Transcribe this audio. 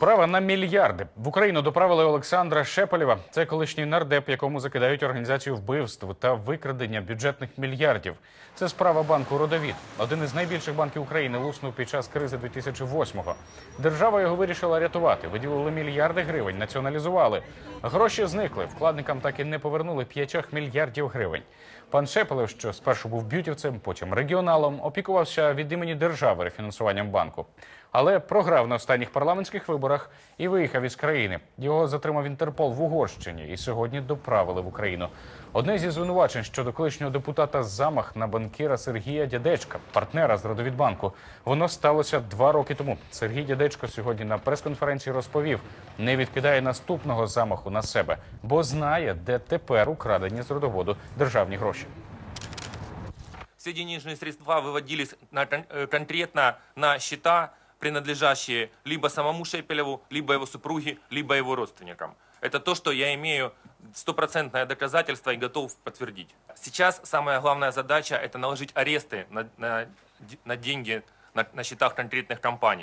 Справа на мільярди. В Україну доправили Олександра Шепелєва. Це колишній нардеп, якому закидають організацію вбивств та викрадення бюджетних мільярдів. Це справа банку Родовід. Один із найбільших банків України луснув під час кризи 2008-го. Держава його вирішила рятувати. Виділили мільярди гривень, націоналізували. Гроші зникли. Вкладникам так і не повернули 5 мільярдів гривень. Пан Шепелев, що спершу був б'ютівцем, потім регіоналом, опікувався від імені держави рефінансуванням банку. Але програв на останніх парламентських виборах і виїхав із країни. Його затримав Інтерпол в Угорщині і сьогодні доправили в Україну. Одне зі звинувачень щодо колишнього депутата замах на банкіра Сергія Дядечка, партнера з Родовідбанку. Воно сталося два роки тому. Сергій Дядечко сьогодні на прес-конференції розповів, не відкидає наступного замаху на себе, бо знає, де тепер украдені з родоводу державні гроші. Все денежные средства выводились на кон- э, конкретно на счета, принадлежащие либо самому Шепелеву, либо его супруге, либо его родственникам. Это то, что я имею стопроцентное доказательство и готов подтвердить. Сейчас самая главная задача – это наложить аресты на, на на деньги на, на счетах конкретных компаний.